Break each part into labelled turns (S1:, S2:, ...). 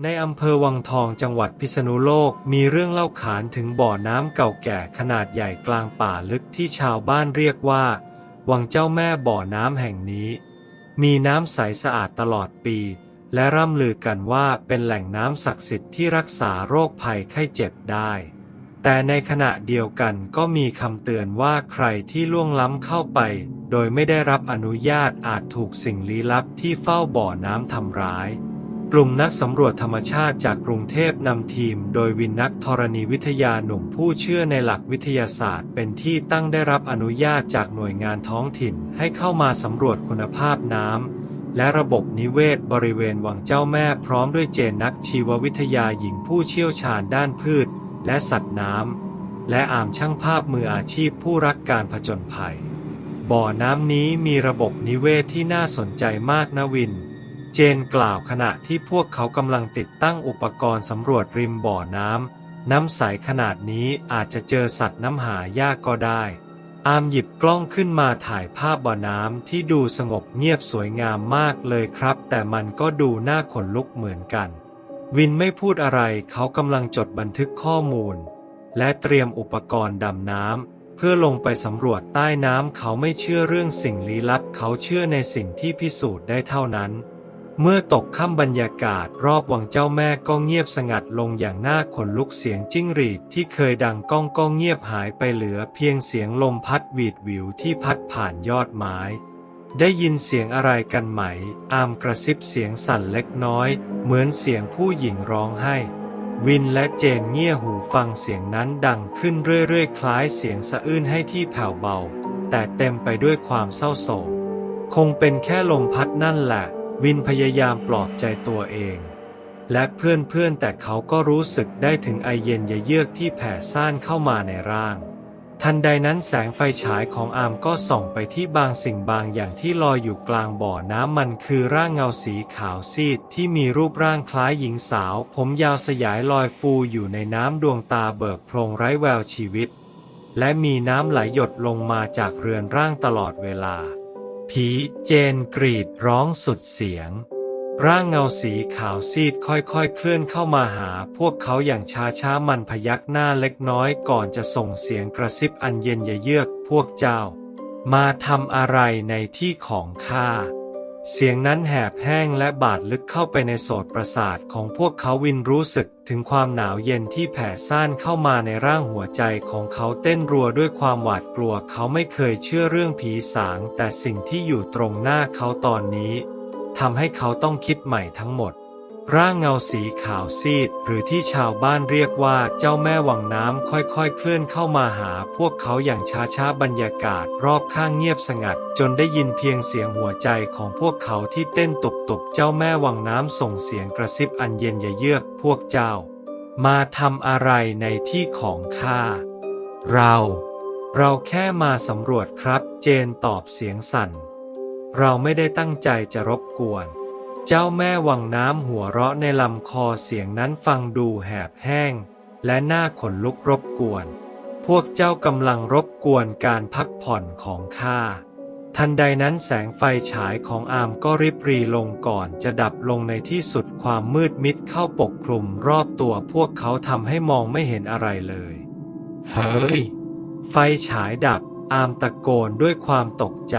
S1: ในอำเภอวังทองจังหวัดพิษณุโลกมีเรื่องเล่าขานถึงบ่อน้ำเก่าแก่ขนาดใหญ่กลางป่าลึกที่ชาวบ้านเรียกว่า วังเจ้าแม่บ่อน้ำแห่งนี้ มีน้ำใสสะอาดตลอดปี และร่ำลือกันว่าเป็นแหล่งน้ำศักดิ์สิทธิ์ที่รักษาโรคภัยไข้เจ็บได้ แต่ในขณะเดียวกันก็มีคำเตือนว่าใครที่ล่วงล้ำเข้าไป โดยไม่ได้รับอนุญาตอาจถูกสิ่งลี้ลับที่เฝ้าบ่อน้ำทำร้าย กลุ่มนักสำรวจธรรมชาติจากกรุงเทพนำทีมโดยวินนักธรณีวิทยาหนุ่มผู้เชื่อในหลักวิทยาศาสตร์ เป็นที่ตั้งได้รับอนุญาตจากหน่วยงานท้องถิ่นให้เข้ามาสำรวจคุณภาพน้ำและระบบนิเวศบริเวณวังเจ้าแม่พร้อมด้วยเจนนักชีววิทยาหญิงผู้เชี่ยวชาญด้านพืช และสัตว์น้ำและอามช่างภาพมืออาชีพผู้รักการผจญภัย บ่อน้ำนี้มีระบบนิเวศที่น่าสนใจมากนะวิน เจนกล่าวขณะที่พวกเขากำลังติดตั้งอุปกรณ์สำรวจริมบ่อน้ำ น้ำใสขนาดนี้อาจจะเจอสัตว์น้ำหายากก็ได้ อามหยิบกล้องขึ้นมาถ่ายภาพบ่อน้ำที่ดูสงบเงียบสวยงามมากเลยครับ แต่มันก็ดูน่าขนลุกเหมือนกัน วินไม่พูดอะไรเขากำลังจดบันทึกข้อมูล และเตรียมอุปกรณ์ดำน้ำเพื่อลงไปสำรวจใต้น้ำเขาไม่เชื่อเรื่องสิ่งลี้ลับเขาเชื่อในสิ่งที่พิสูจน์ได้เท่านั้น เมื่อตกค่ำบรรยากาศรอบวังเจ้าแม่ก็เงียบสงัดลงอย่างน่าขนลุกเสียงจิ้งหรีดที่เคยดังก้องก็เงียบหายไปเหลือเพียงเสียงลมพัดหวีดหวิวที่พัดผ่านยอดไม้ ได้ยินเสียงอะไรกันไหม อามกระซิบเสียงสั่นเล็กน้อย เหมือนเสียงผู้หญิงร้องไห้ วินและเจนเงี่ยหูฟังเสียงนั้นดังขึ้นเรื่อยๆ คล้ายเสียงสะอื้นให้ที่แผ่วเบา แต่เต็มไปด้วยความเศร้าโศก คงเป็นแค่ลมพัดนั่นแหละ วินพยายามปลอบใจตัวเอง และเพื่อนๆแต่เขาก็รู้สึกได้ถึงไอเย็นเยือกที่แผ่ซ่านเข้ามาในร่าง ทันใดนั้นแสงไฟฉายของอามก็ส่องไปที่บางสิ่งบางอย่างที่ลอยอยู่กลางบ่อน้ำมันคือร่างเงาสีขาวซีดที่มีรูปร่างคล้ายหญิงสาว ผมยาวสยายลอยฟูอยู่ในน้ำดวงตาเบิกโพรงไร้แววชีวิต และมีน้ำไหลหยดลงมาจากเรือนร่างตลอดเวลา ผีเจนกรีดร้องสุดเสียง ร่างเงาสีขาวซีดค่อยๆ เคลื่อนเข้ามาหาพวกเขาอย่างช้าๆ มันพยักหน้าเล็กน้อยก่อนจะส่งเสียงกระซิบอันเย็นเยือกพวกเจ้า มาทำอะไรในที่ของข้า เสียงนั้นแหบแห้งและบาดลึกเข้าไปในโสตประสาทของพวกเขาวินรู้สึกถึงความหนาวเย็นที่แผ่ซ่านเข้ามาในร่างหัวใจของเขาเต้นรัวด้วยความหวาดกลัวเขาไม่เคยเชื่อเรื่องผีสาง แต่สิ่งที่อยู่ตรงหน้าเขาตอนนี้ทำให้เขาต้องคิดใหม่ทั้งหมด ร่างเงาสีขาวซีด หรือที่ชาวบ้านเรียกว่าเจ้าแม่วังน้ำค่อยๆ เคลื่อนเข้ามาหาพวกเขาอย่างช้าๆบรรยากาศรอบข้างเงียบสงัด จนได้ยินเพียงเสียงหัวใจของพวกเขาที่เต้นตุบๆ เจ้าแม่วังน้ำส่งเสียงกระซิบอันเย็นเยือกพวกเจ้า มาทำอะไรในที่ของข้าเรา เราแค่มาสำรวจครับ เจนตอบเสียงสั่น เราไม่ได้ตั้งใจจะรบกวน เจ้าแม่วังน้ำหัวเราะในลำคอเสียงนั้นฟังดูแหบแห้ง และน่าขนลุกรบกวน พวกเจ้ากำลังรบกวนการพักผ่อนของข้า ทันใดนั้นแสงไฟฉายของอามก็ริบรีลงก่อนจะดับลงในที่สุดความมืดมิดเข้าปกคลุมรอบตัวพวกเขาทำให้มองไม่เห็นอะไรเลย
S2: เฮ้ย
S1: ไฟฉายดับอามตะโกนด้วยความตกใจ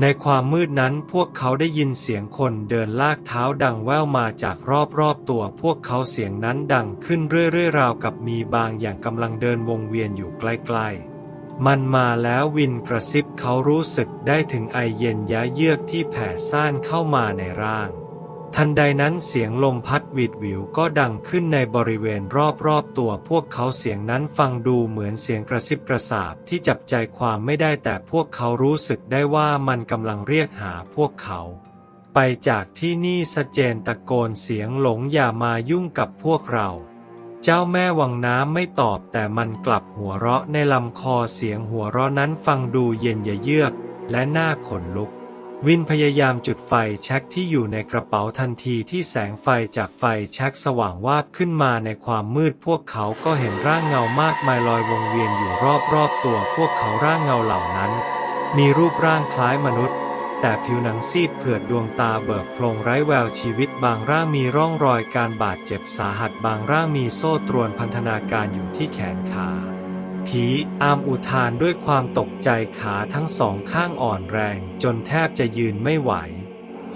S1: ในความมืดนั้นพวกเขาได้ยินเสียงคนเดินลากเท้าดังแว่วมาจากรอบๆตัวพวกเขาเสียงนั้นดังขึ้นเรื่อยๆราวกับมีบางอย่างกำลังเดินวงเวียนอยู่ใกล้ๆ มันมาแล้ววินกระซิบเขารู้สึกได้ถึงไอเย็นยะเยือกที่แผ่ซ่านเข้ามาในร่าง ทันใดนั้นเสียงลมพัดหวีดหวิวก็ดังขึ้นในบริเวณรอบๆตัวพวกเขาเสียงนั้นฟังดูเหมือนเสียงกระซิบกระซาบที่จับใจความไม่ได้แต่พวกเขารู้สึกได้ว่ามันกำลังเรียกหาพวกเขา ไปจากที่นี่สเจนตะโกนเสียงหลงอย่ามายุ่งกับพวกเรา เจ้าแม่วังน้ำไม่ตอบแต่มันกลับหัวเราะในลำคอเสียงหัวเราะนั้นฟังดูเย็นเยือกและน่าขนลุก วินพยายามจุดไฟแช็กที่อยู่ในกระเป๋าทันทีที่แสงไฟจากไฟแช็กสว่างวาบขึ้นมาในความมืดพวกเขาก็เห็นร่างเงามากมายลอยวงเวียนอยู่รอบๆตัวพวกเขาร่างเงาเหล่านั้น มีรูปร่างคล้ายมนุษย์ แต่ผิวหนังซีดเผือดดวงตาเบิกโพลงไร้แววชีวิตบางร่างมีร่องรอยการบาดเจ็บสาหัสบางร่างมีโซ่ตรวนพันธนาการอยู่ที่แขนขา ผีอามอุทานด้วยความตกใจขาทั้งสองข้างอ่อนแรง จนแทบจะยืนไม่ไหว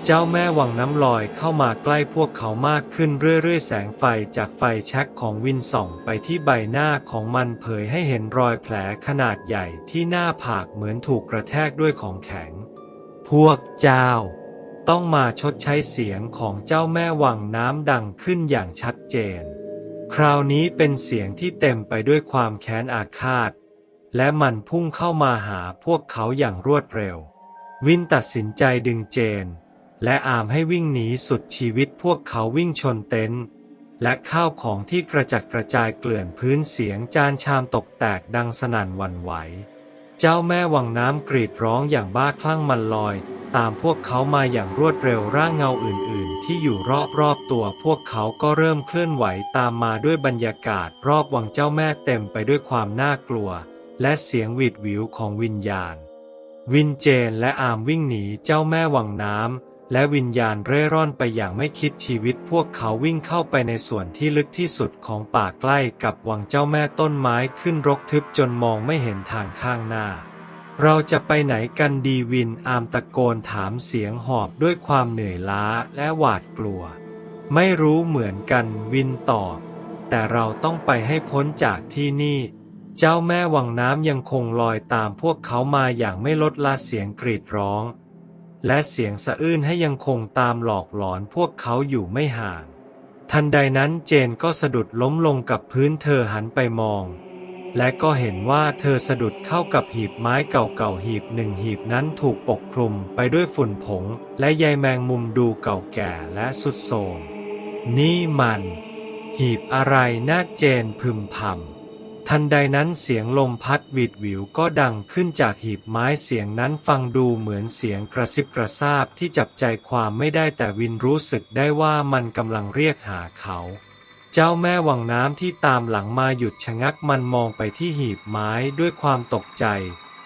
S1: เจ้าแม่วังน้ำลอยเข้ามาใกล้พวกเขามากขึ้นเรื่อยๆ แสงไฟจากไฟแช็กของวินส่องไปที่ใบหน้าของมันเผยให้เห็นรอยแผลขนาดใหญ่ที่หน้าผากเหมือนถูกกระแทกด้วยของแข็ง พวกเจ้า ต้องมาชดใช้เสียงของเจ้าแม่วังน้ำดังขึ้นอย่างชัดเจน คราวนี้เป็นเสียงที่เต็มไปด้วยความแค้นอาฆาต และมันพุ่งเข้ามาหาพวกเขาอย่างรวดเร็ว วินตัดสินใจดึงเจน และอามให้วิ่งหนีสุดชีวิตพวกเขาวิ่งชนเต็นท์และข้าวของที่กระจัดกระจายเกลื่อนพื้นเสียงจานชามตกแตกดังสนั่นวันไหว เจ้าแม่วังน้ำกรีดร้องอย่างบ้าคลั่งมันลอย ตามพวกเขามาอย่างรวดเร็วร่างเงาอื่น ๆ ที่อยู่รอบ ๆ ตัวพวกเขาก็เริ่มเคลื่อนไหวตามมาด้วยบรรยากาศรอบวังเจ้าแม่เต็มไปด้วยความน่ากลัว และเสียงหวีดหวิวของวิญญาณ วินเจนและอามวิ่งหนีเจ้าแม่วังน้ำและวิญญาณเร่ร่อนไปอย่างไม่คิดชีวิต พวกเขาวิ่งเข้าไปในส่วนที่ลึกที่สุดของป่าใกล้กับวังเจ้าแม่ต้นไม้ขึ้นรกทึบจนมองไม่เห็นทางข้างหน้า เราจะไปไหนกันดีวินอามตะโกนถามเสียงหอบด้วยความเหนื่อยล้าและหวาดกลัว ไม่รู้เหมือนกันวินตอบ แต่เราต้องไปให้พ้นจากที่นี่ เจ้าแม่วังน้ำยังคงลอยตามพวกเขามาอย่างไม่ลดละเสียงกรีดร้อง และเสียงสะอื้นให้ยังคงตามหลอกหลอนพวกเขาอยู่ไม่ห่าง ทันใดนั้นเจนก็สะดุดล้มลงกับพื้นเธอหันไปมอง และก็เห็นว่าเธอสะดุดเข้ากับหีบไม้เก่าๆหีบหนึ่งหีบนั้นถูกปกคลุมไปด้วยฝุ่นผง และใยแมงมุมดูเก่าแก่และสุดโทรมนี่มัน หีบอะไรน่าเจนพึมพำทันใดนั้นเสียงลมพัดหวีดหวิวก็ดังขึ้นจากหีบไม้เสียงนั้นฟังดูเหมือนเสียงกระซิบกระซาบที่จับใจความไม่ได้แต่วินรู้สึกได้ว่ามันกำลังเรียกหาเขา เจ้าแม่วังน้ำที่ตามหลังมาหยุดชะงักมันมองไปที่หีบไม้ด้วยความตกใจ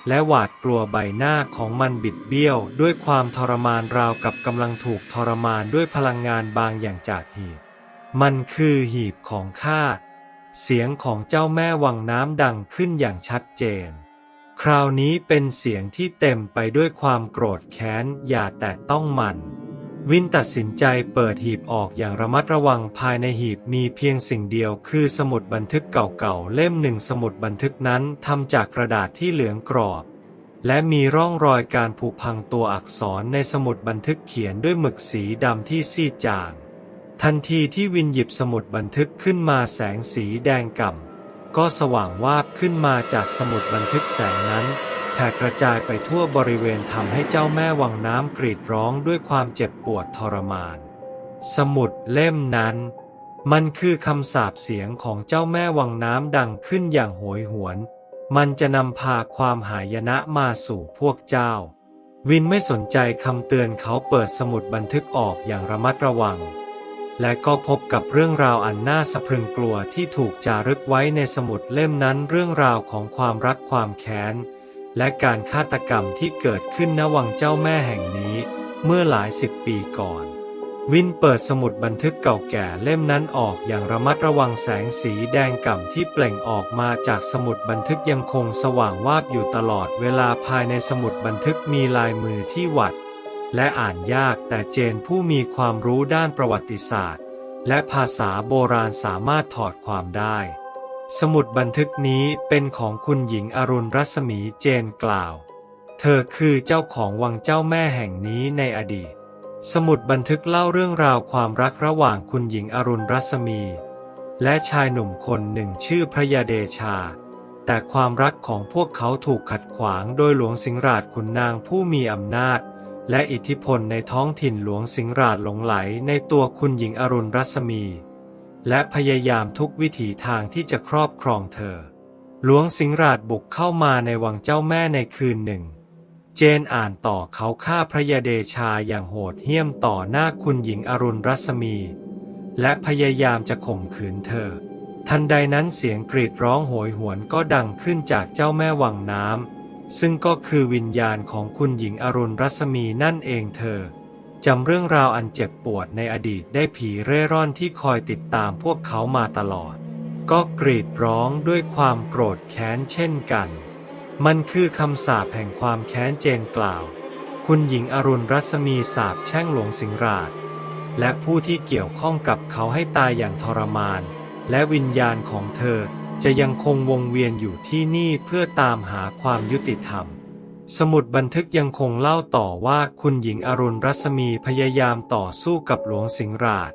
S1: และหวาดกลัวใบหน้าของมันบิดเบี้ยว ด้วยความทรมานราวกับกำลังถูกทรมานด้วยพลังงานบางอย่างจากหีบ มันคือหีบของข้าเสียงของเจ้าแม่วังน้ำดังขึ้นอย่างชัดเจน คราวนี้เป็นเสียงที่เต็มไปด้วยความโกรธแค้นอย่าแตะต้องมัน วินตัดสินใจเปิดหีบออกอย่างระมัดระวังภายในหีบมีเพียงสิ่งเดียวคือสมุดบันทึกเก่าๆเล่มหนึ่งสมุดบันทึกนั้นทำจากกระดาษที่เหลืองกรอบ และมีร่องรอยการผุพังตัวอักษรในสมุดบันทึกเขียนด้วยหมึกสีดำที่ซีดจาง ทันทีที่วินหยิบสมุดบันทึกขึ้นมาแสงสีแดงก่ำก็สว่างวาบขึ้นมาจากสมุดบันทึกแสงนั้น แผ่กระจายไปทั่วบริเวณทำให้เจ้าแม่วังน้ำกรีดร้องด้วยความเจ็บปวดทรมาน สมุดเล่มนั้น มันคือคำสาปเสียงของเจ้าแม่วังน้ำดังขึ้นอย่างโหยหวน มันจะนำพาความหายนะมาสู่พวกเจ้า วินไม่สนใจคำเตือนเขาเปิดสมุดบันทึกออกอย่างระมัดระวัง และก็พบกับเรื่องราวอันน่าสะพรึงกลัวที่ถูกจารึกไว้ในสมุดเล่มนั้นเรื่องราวของความรักความแค้น และการฆาตกรรมที่เกิดขึ้นณวังเจ้าแม่แห่งนี้ เมื่อหลายสิบปีก่อน วินเปิดสมุดบันทึกเก่าแก่เล่มนั้นออกอย่างระมัดระวังแสงสีแดงก่ำที่เปล่งออกมาจากสมุดบันทึกยังคงสว่างวาบอยู่ตลอดเวลาภายในสมุดบันทึกมีลายมือที่หวัด และอ่านยากแต่เจนผู้มีความรู้ด้านประวัติศาสตร์ และภาษาโบราณสามารถถอดความได้ สมุดบันทึกนี้เป็นของคุณหญิงอรุณรัศมีเจนกล่าว เธอคือเจ้าของวังเจ้าแม่แห่งนี้ในอดีต สมุดบันทึกเล่าเรื่องราวความรักระหว่างคุณหญิงอรุณรัศมี และชายหนุ่มคนหนึ่งชื่อพระยาเดชา แต่ความรักของพวกเขาถูกขัดขวางโดยหลวงสิงหราชขุนนางผู้มีอำนาจ และอิทธิพลในท้องถิ่นหลวงสิงหราชหลงไหลในตัวคุณหญิงอรุณรัศมี และพยายามทุกวิถีทางที่จะครอบครองเธอ หลวงสิงห์ราชบุกเข้ามาในวังเจ้าแม่ในคืนหนึ่ง เจนอ่านต่อเขาฆ่าพระยาเดชาอย่างโหดเหี้ยมต่อหน้าคุณหญิงอรุณรัศมี และพยายามจะข่มขืนเธอ ทันใดนั้นเสียงกรีดร้องโหยหวนก็ดังขึ้นจากเจ้าแม่วังน้ำซึ่งก็คือวิญญาณของคุณหญิงอรุณรัศมีนั่นเองเธอ จำเรื่องราวอันเจ็บปวดในอดีตได้ผีเร่ร่อนที่คอยติดตามพวกเขามาตลอด ก็กรีดร้องด้วยความโกรธแค้นเช่นกัน มันคือคำสาปแห่งความแค้นเจนกล่าว คุณหญิงอรุณรัศมีสาปแช่งหลวงสิงราช และผู้ที่เกี่ยวข้องกับเขาให้ตายอย่างทรมาน และวิญญาณของเธอจะยังคงวงเวียนอยู่ที่นี่เพื่อตามหาความยุติธรรม สมุดบันทึกยังคงเล่าต่อว่าคุณหญิงอรุณรัศมีพยายามต่อสู้กับหลวงสิงราช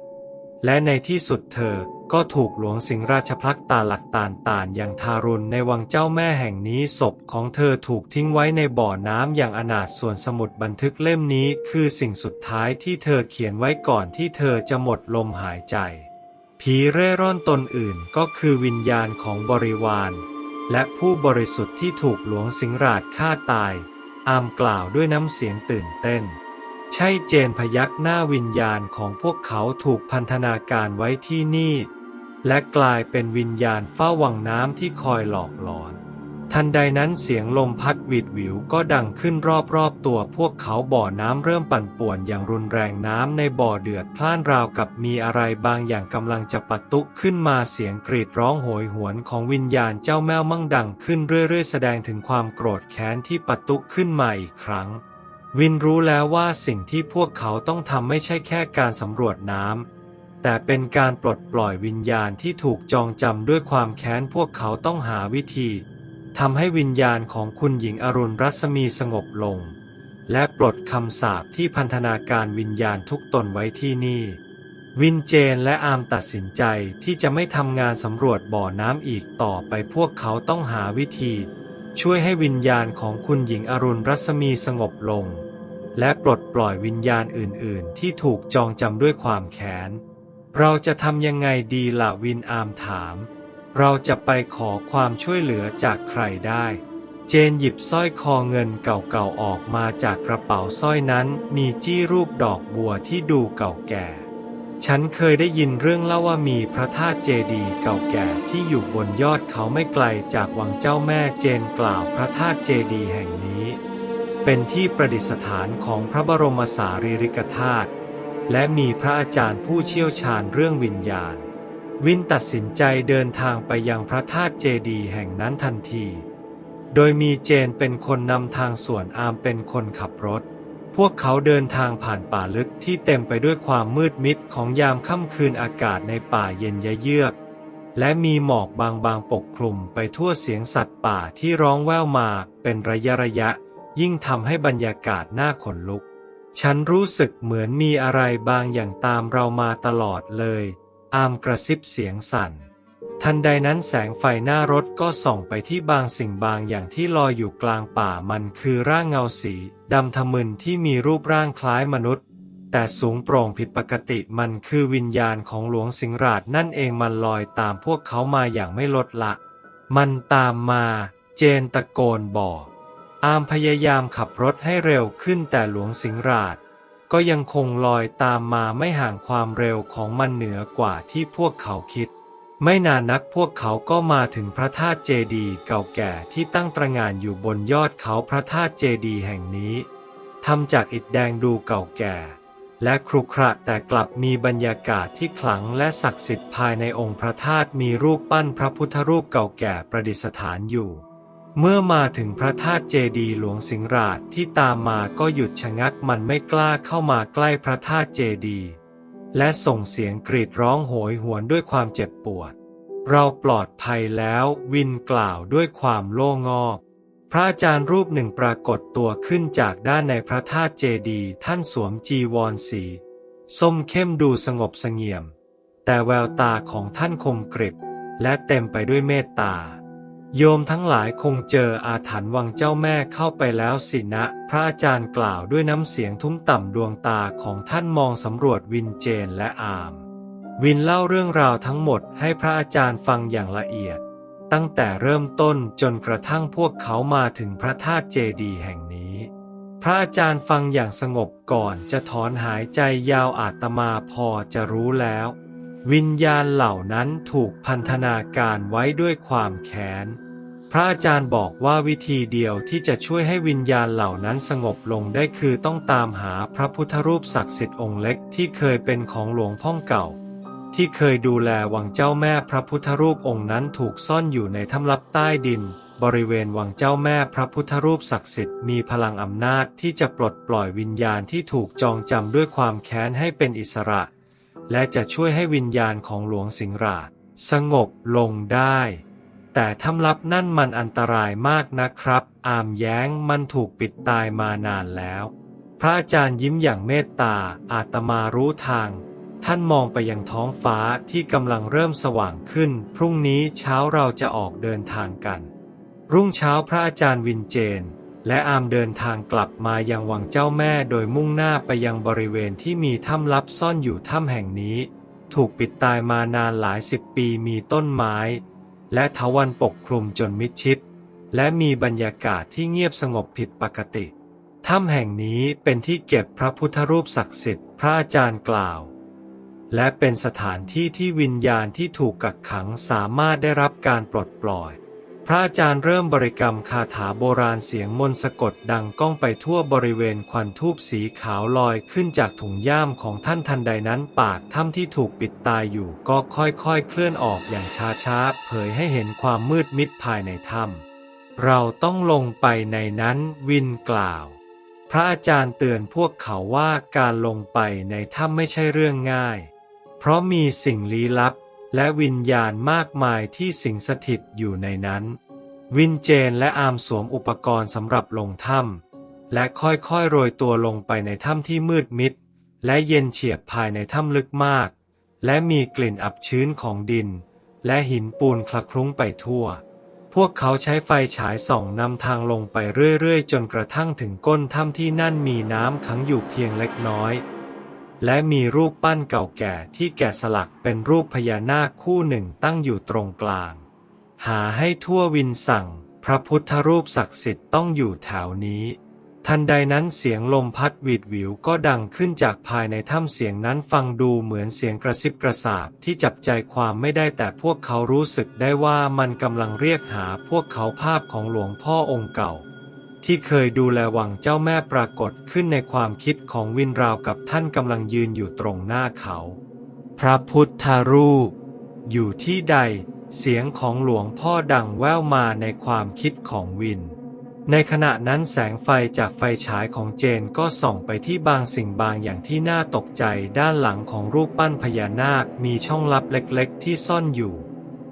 S1: และในที่สุดเธอก็ถูกหลวงสิงราชพลักตาหลักตานตานอย่างทารุณในวังเจ้าแม่แห่งนี้ศพของเธอถูกทิ้งไว้ในบ่อน้ำอย่างอนาถส่วนสมุดบันทึกเล่มนี้คือสิ่งสุดท้ายที่เธอเขียนไว้ก่อนที่เธอจะหมดลมหายใจ ผีเร่ร่อนตนอื่นก็คือวิญญาณของบริวาร และผู้บริสุทธิ์ที่ถูกหลวงสิงราชฆ่าตาย อามกล่าวด้วยน้ำเสียงตื่นเต้น ใช่เจนพยักหน้าวิญญาณของพวกเขาถูกพันธนาการไว้ที่นี่ และกลายเป็นวิญญาณเฝ้าวังน้ำที่คอยหลอกหลอน ทันใดนั้นเสียงลมพัดหวิดหวิวก็ดังขึ้นรอบๆตัวพวกเขาบ่อน้ำเริ่มปั่นป่วนอย่างรุนแรงน้ำในบ่อเดือดพล่านราวกับมีอะไรบางอย่างกำลังจะปะตุขึ้นมาเสียงกรีดร้องโหยหวนของวิญญาณเจ้าแมวมั่งดังขึ้นเรื่อยๆ แสดงถึงความโกรธแค้นที่ปะตุขึ้นมาอีกครั้ง วินรู้แล้วว่าสิ่งที่พวกเขาต้องทำไม่ใช่แค่การสำรวจน้ำแต่เป็นการปลดปล่อยวิญญาณที่ถูกจองจำด้วยความแค้นพวกเขาต้องหาวิธี ทำให้วิญญาณของคุณหญิงอรุณรัศมีสงบลง และปลดคำสาปที่พันธนาการวิญญาณทุกตนไว้ที่นี่ วินเจนและอามตัดสินใจที่จะไม่ทำงานสำรวจบ่อน้ำอีกต่อไปพวกเขาต้องหาวิธี ช่วยให้วิญญาณของคุณหญิงอรุณรัศมีสงบลง และปลดปล่อยวิญญาณอื่น ๆ ที่ถูกจองจำด้วยความแค้นเราจะทำยังไงดีล่ะวินอามถาม เราจะไปขอความช่วยเหลือจากใครได้ เจนหยิบสร้อยคอเงินเก่าๆออกมาจากกระเป๋าสร้อยนั้นมีจี้รูปดอกบัวที่ดูเก่าแก่ ฉันเคยได้ยินเรื่องเล่าว่ามีพระธาตุเจดีย์เก่าแก่ที่อยู่บนยอดเขาไม่ไกลจากวังเจ้าแม่เจนกล่าวพระธาตุเจดีย์แห่งนี้ เป็นที่ประดิษฐานของพระบรมสารีริกธาตุและมีพระอาจารย์ผู้เชี่ยวชาญเรื่องวิญญาณ วินตัดสินใจเดินทางไปยังพระธาตุเจดีย์แห่งนั้นทันที โดยมีเจนเป็นคนนำทางส่วนอามเป็นคนขับรถ พวกเขาเดินทางผ่านป่าลึกที่เต็มไปด้วยความมืดมิดของยามค่ำคืนอากาศในป่าเย็นยะเยือก และมีหมอกบางๆปกคลุมไปทั่วเสียงสัตว์ป่าที่ร้องแว่วมาเป็นระยะระยะ ยิ่งทำให้บรรยากาศน่าขนลุก ฉันรู้สึกเหมือนมีอะไรบางอย่างตามเรามาตลอดเลย อามกระซิบเสียงสั่น ทันใดนั้นแสงไฟหน้ารถก็ส่องไปที่บางสิ่งบางอย่างที่ลอยอยู่กลางป่ามันคือร่างเงาสีดำทะมึนที่มีรูปร่างคล้ายมนุษย์ แต่สูงโปร่งผิดปกติมันคือวิญญาณของหลวงสิงห์ราชนั่นเองมันลอยตามพวกเขามาอย่างไม่ลดละ มันตามมาเจนตะโกนบอก อามพยายามขับรถให้เร็วขึ้นแต่หลวงสิงห์ราช ก็ยังคงลอยตามมาไม่ห่างความเร็วของมันเหนือกว่าที่พวกเขาคิด ไม่นานนักพวกเขาก็มาถึงพระธาตุเจดีย์เก่าแก่ที่ตั้งตระหง่านอยู่บนยอดเขาพระธาตุเจดีย์แห่งนี้ทำจากอิฐแดงดูเก่าแก่ และครุขระแต่กลับมีบรรยากาศที่ขลังและศักดิ์สิทธิ์ภายในองค์พระธาตุมีรูปปั้นพระพุทธรูปเก่าแก่ประดิษฐานอยู่ เมื่อมาถึงพระธาตุเจดีหลวงสิงห์ราชที่ตามมาก็หยุดชะงักมันไม่กล้าเข้ามาใกล้พระธาตุเจดีและส่งเสียงกรีดร้องโหยหวนด้วยความเจ็บปวด เราปลอดภัยแล้ววินกล่าวด้วยความโล่งอกพระอาจารย์รูปหนึ่งปรากฏตัวขึ้นจากด้านในพระธาตุเจดีท่านสวมจีวรสี ส้มเข้มดูสงบเสงี่ยม แต่แววตาของท่านคมกริบและเต็มไปด้วยเมตตา โยมทั้งหลายคงเจออาถรรพ์วังเจ้าแม่เข้าไปแล้วสินะ พระอาจารย์กล่าวด้วยน้ำเสียงทุ้มต่ำดวงตาของท่านมองสำรวจวินเจนและอาม วินเล่าเรื่องราวทั้งหมดให้พระอาจารย์ฟังอย่างละเอียด ตั้งแต่เริ่มต้นจนกระทั่งพวกเขามาถึงพระธาตุเจดีย์แห่งนี้ พระอาจารย์ฟังอย่างสงบก่อนจะถอนหายใจยาวอาตมาพอจะรู้แล้ว วิญญาณเหล่านั้นถูกพันธนาการไว้ด้วยความแค้น พระอาจารย์บอกว่าวิธีเดียวที่จะช่วยให้วิญญาณเหล่านั้นสงบลงได้คือต้องตามหาพระพุทธรูปศักดิ์สิทธิ์องค์เล็กที่เคยเป็นของหลวงพ่องเก่า ที่เคยดูแลวังเจ้าแม่พระพุทธรูปองค์นั้นถูกซ่อนอยู่ในถ้ำลับใต้ดิน บริเวณวังเจ้าแม่พระพุทธรูปศักดิ์สิทธิ์มีพลังอำนาจที่จะปลดปล่อยวิญญาณที่ถูกจองจำด้วยความแค้นให้เป็นอิสระ และจะช่วยให้วิญญาณของหลวงสิงห์ราช สงบลงได้ แต่ถ้ำลับนั่นมันอันตรายมากนะครับ อามแย้งมันถูกปิดตายมานานแล้ว พระอาจารย์ยิ้มอย่างเมตตาอาตมารู้ทาง ท่านมองไปยังท้องฟ้าที่กำลังเริ่มสว่างขึ้น พรุ่งนี้เช้าเราจะออกเดินทางกัน รุ่งเช้าพระอาจารย์วินเจน และอามเดินทางกลับมายังวังเจ้าแม่โดยมุ่งหน้าไปยังบริเวณที่มีถ้ำลับซ่อนอยู่ถ้ำแห่งนี้ ถูกปิดตายมานานหลายสิบปีมีต้นไม้ และทวันปกคลุมจนมิดชิด และมีบรรยากาศที่เงียบสงบผิดปกติ ถ้ำแห่งนี้เป็นที่เก็บพระพุทธรูปศักดิ์สิทธิ์พระอาจารย์กล่าว และเป็นสถานที่ที่วิญญาณที่ถูกกักขังสามารถได้รับการปลดปล่อย พระอาจารย์เริ่มบริกรรมคาถาโบราณเสียงมนต์สะกดดังก้องไปทั่วบริเวณควันทูบสีขาวลอยขึ้นจากถุงย่ามของท่านทันใดนั้นปากถ้ำที่ถูกปิดตายอยู่ก็ค่อยๆ เคลื่อนออกอย่างช้าๆ เผยให้เห็นความมืดมิดภายในถ้ำเราต้องลงไปในนั้นวินกล่าว พระอาจารย์เตือนพวกเขาว่าการลงไปในถ้ำไม่ใช่เรื่องง่าย เพราะมีสิ่งลี้ลับ และวิญญาณมากมายที่สิงสถิตอยู่ในนั้น วินเจนและอามสวมอุปกรณ์สำหรับลงถ้ำและค่อยๆโรยตัวลงไปในถ้ำที่มืดมิด และเย็นเฉียบภายในถ้ำลึกมาก และมีกลิ่นอับชื้นของดิน และหินปูนคละคลุ้งไปทั่ว พวกเขาใช้ไฟฉายส่องนำทางลงไปเรื่อยๆ จนกระทั่งถึงก้นถ้ำที่นั่นมีน้ำขังอยู่เพียงเล็กน้อย และมีรูปปั้นเก่าแก่ที่แกะสลักเป็นรูปพญานาคคู่หนึ่งตั้งอยู่ตรงกลาง หาให้ทั่ววินสั่ง พระพุทธรูปศักดิ์สิทธิ์ต้องอยู่แถวนี้ ทันใดนั้นเสียงลมพัดหวีดหวิวก็ดังขึ้นจากภายในถ้ำเสียงนั้นฟังดูเหมือนเสียงกระซิบกระซาบที่จับใจความไม่ได้แต่พวกเขารู้สึกได้ว่ามันกำลังเรียกหาพวกเขาภาพของหลวงพ่อองค์เก่า ที่เคยดูแลวังเจ้าแม่ปรากฏขึ้นในความคิดของวินราวกับท่านกำลังยืนอยู่ตรงหน้าเขา พระพุทธรูป อยู่ที่ใด เสียงของหลวงพ่อดังแว่วมาในความคิดของวิน ในขณะนั้นแสงไฟจากไฟฉายของเจนก็ส่องไปที่บางสิ่งบางอย่างที่น่าตกใจด้านหลังของรูปปั้นพญานาคมีช่องลับเล็กๆ ที่ซ่อนอยู่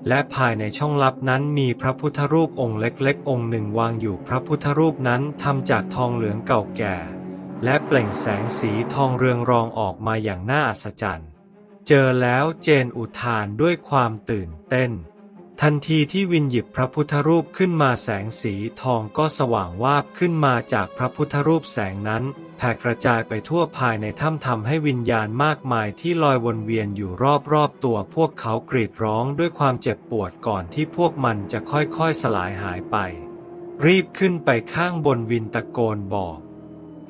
S1: และภายในช่องลับนั้นมีพระพุทธรูปองค์เล็กๆ องค์หนึ่งวางอยู่พระพุทธรูปนั้นทำจากทองเหลืองเก่าแก่ และเปล่งแสงสีทองเรืองรองออกมาอย่างน่าอัศจรรย์ เจอแล้วเจนอุทานด้วยความตื่นเต้น ทันทีที่วินหยิบพระพุทธรูปขึ้นมาแสงสีทองก็สว่างวาบขึ้นมาจากพระพุทธรูปแสงนั้นแผ่กระจายไปทั่วภายในถ้ำทำให้วิญญาณมากมายที่ลอยวนเวียนอยู่รอบๆตัวพวกเขากรีดร้องด้วยความเจ็บปวดก่อนที่พวกมันจะค่อยๆสลายหายไป รีบขึ้นไปข้างบนวินตะโกนบอก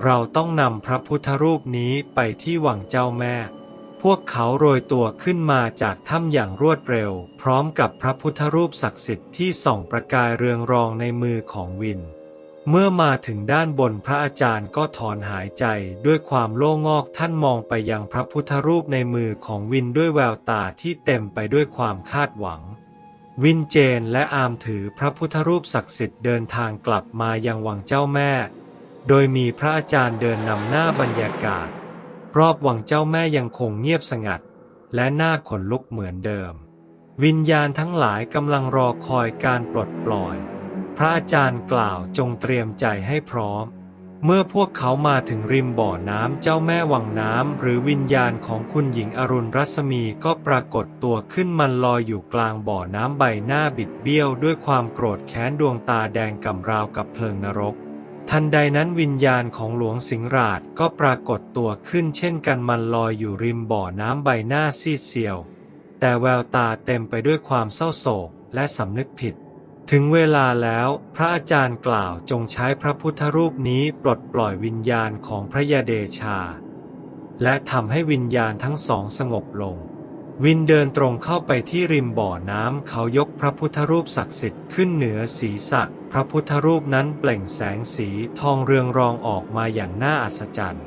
S1: เราต้องนำพระพุทธรูปนี้ไปที่วังเจ้าแม่ วกเขาโรยตัวขึ้นมาจากถ้ำอย่างรวดเร็ว พร้อมกับพระพุทธรูปศักดิ์สิทธิ์ที่ส่องประกายเรืองรองในมือของวิน เมื่อมาถึงด้านบนพระอาจารย์ก็ถอนหายใจด้วยความโล่งอกท่านมองไปยังพระพุทธรูปในมือของวินด้วยแววตาที่เต็มไปด้วยความคาดหวัง วินเจนและอามถือพระพุทธรูปศักดิ์สิทธิ์เดินทางกลับมายังวังเจ้าแม่ โดยมีพระอาจารย์เดินนำหน้าบรรยากาศ รอบวังเจ้าแม่ยังคงเงียบสงัด และน่าขนลุกเหมือนเดิม วิญญาณทั้งหลายกำลังรอคอยการปลดปล่อย พระอาจารย์กล่าวจงเตรียมใจให้พร้อม เมื่อพวกเขามาถึงริมบ่อน้ำเจ้าแม่วังน้ำหรือวิญญาณของคุณหญิงอรุณรัศมีก็ปรากฏตัวขึ้นมันลอยอยู่กลางบ่อน้ำใบหน้าบิดเบี้ยวด้วยความโกรธแค้นดวงตาแดงก่ำราวกับเพลิงนรก ทันใดนั้นวิญญาณของหลวงสิงห์ราชก็ปรากฏตัวขึ้นเช่นกันมันลอยอยู่ริมบ่อน้ำใบหน้าซีดเซียว แต่แววตาเต็มไปด้วยความเศร้าโศกและสำนึกผิด ถึงเวลาแล้วพระอาจารย์กล่าวจงใช้พระพุทธรูปนี้ปลดปล่อยวิญญาณของพระยาเดชา และทำให้วิญญาณทั้งสองสงบลง วินเดินตรงเข้าไปที่ริมบ่อน้ำเขายกพระพุทธรูปศักดิ์สิทธิ์ขึ้นเหนือศีรษะ ระพุทธรูปนั้นเปล่งแสงสีทองเรืองรองออกมาอย่างน่าอัศจรรย์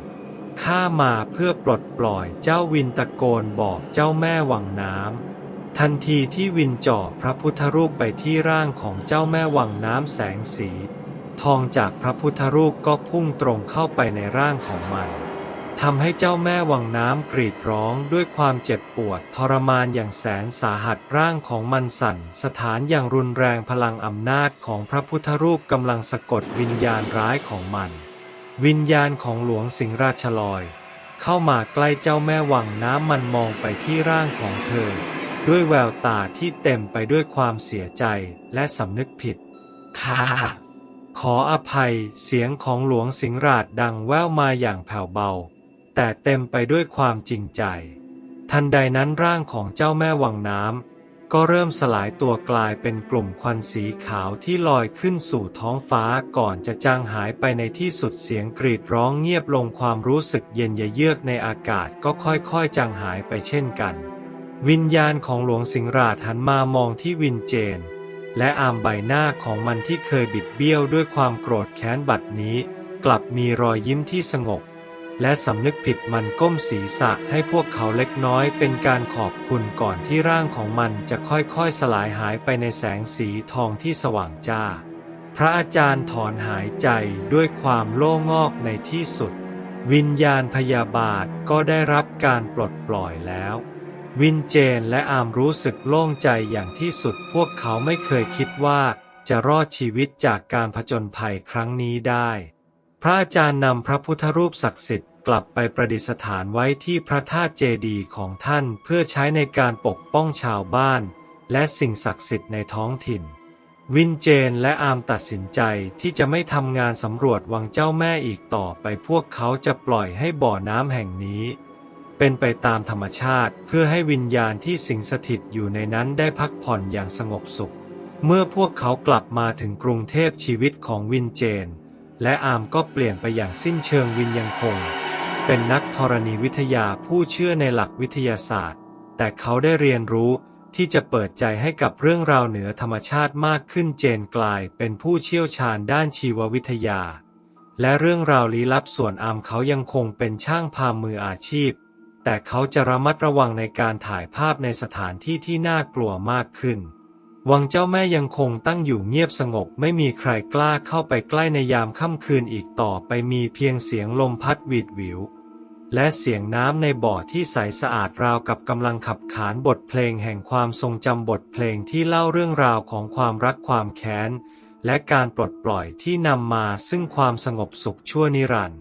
S1: ข้ามาเพื่อปลดปล่อยเจ้าวินตะโกนบอกเจ้าแม่วังน้ำ ทันทีที่วินจ่อพระพุทธรูปไปที่ร่างของเจ้าแม่วังน้ำแสงสี ทองจากพระพุทธรูปก็พุ่งตรงเข้าไปในร่างของมัน ทำให้เจ้าแม่วังน้ำกรีดร้องด้วยความเจ็บปวดทรมานอย่างแสนสาหัสร่างของมันสั่น สถานอย่างรุนแรงพลังอำนาจของพระพุทธรูปกำลังสะกดวิญญาณร้ายของมัน วิญญาณของหลวงสิงห์ราชลอย เข้ามาใกล้เจ้าแม่วังน้ำมันมองไปที่ร่างของเธอ ด้วยแววตาที่เต็มไปด้วยความเสียใจและสำนึกผิด
S2: ข้า
S1: ขออภัยเสียงของหลวงสิงห์ราชดังแว่วมาอย่างแผ่วเบา แต่เต็มไปด้วยความจริงใจ ทันใดนั้นร่างของเจ้าแม่วังน้ำก็เริ่มสลายตัวกลายเป็นกลุ่มควันสีขาวที่ลอยขึ้นสู่ท้องฟ้าก่อนจะจางหายไปในที่สุดเสียงกรีดร้องเงียบลงความรู้สึกเย็นเยือกในอากาศก็ค่อยๆจางหายไปเช่นกัน วิญญาณของหลวงสิงห์ราชหันมามองที่วินเจน และอามใบหน้าของมันที่เคยบิดเบี้ยวด้วยความโกรธแค้นบัดนี้ กลับมีรอยยิ้มที่สงบ และสำนึกผิดมันก้มศีรษะให้พวกเขาเล็กน้อยเป็นการขอบคุณก่อนที่ร่างของมันจะค่อยๆสลายหายไปในแสงสีทองที่สว่างจ้า พระอาจารย์ถอนหายใจด้วยความโล่งอกในที่สุด วิญญาณพยาบาทก็ได้รับการปลดปล่อยแล้ว วินเจนและอามรู้สึกโล่งใจอย่างที่สุดพวกเขาไม่เคยคิดว่าจะรอดชีวิตจากการผจญภัยครั้งนี้ได้พระอาจารย์นำพระพุทธรูปศักดิ์สิทธิ์ กลับไปประดิษฐานไว้ที่พระธาตุเจดีย์ของท่านเพื่อใช้ในการปกป้องชาวบ้าน และสิ่งศักดิ์สิทธิ์ในท้องถิ่น วินเจนและอามตัดสินใจที่จะไม่ทำงานสำรวจวังเจ้าแม่อีกต่อไปพวกเขาจะปล่อยให้บ่อน้ำแห่งนี้ เป็นไปตามธรรมชาติเพื่อให้วิญญาณที่สิงสถิตอยู่ในนั้นได้พักผ่อนอย่างสงบสุข เมื่อพวกเขากลับมาถึงกรุงเทพชีวิตของวินเจน และอามก็เปลี่ยนไปอย่างสิ้นเชิงวินยังคง เป็นนักธรณีวิทยาผู้เชื่อในหลักวิทยาศาสตร์ แต่เขาได้เรียนรู้ที่จะเปิดใจให้กับเรื่องราวเหนือธรรมชาติมากขึ้นเจนกลายเป็นผู้เชี่ยวชาญด้านชีววิทยา และเรื่องราวลี้ลับส่วนอามเขายังคงเป็นช่างพามืออาชีพ แต่เขาจะระมัดระวังในการถ่ายภาพในสถานที่ที่น่ากลัวมากขึ้น วังเจ้าแม่ยังคงตั้งอยู่เงียบสงบไม่มีใครกล้าเข้าไปใกล้ในยามค่ำคืนอีกต่อไปมีเพียงเสียงลมพัดหวีดหวิว และเสียงน้ำในบ่อที่ใสสะอาดราวกับกำลังขับขานบทเพลงแห่งความทรงจำบทเพลงที่เล่าเรื่องราวของความรักความแค้น และการปลดปล่อยที่นำมาซึ่งความสงบสุขชั่วนิรันดร์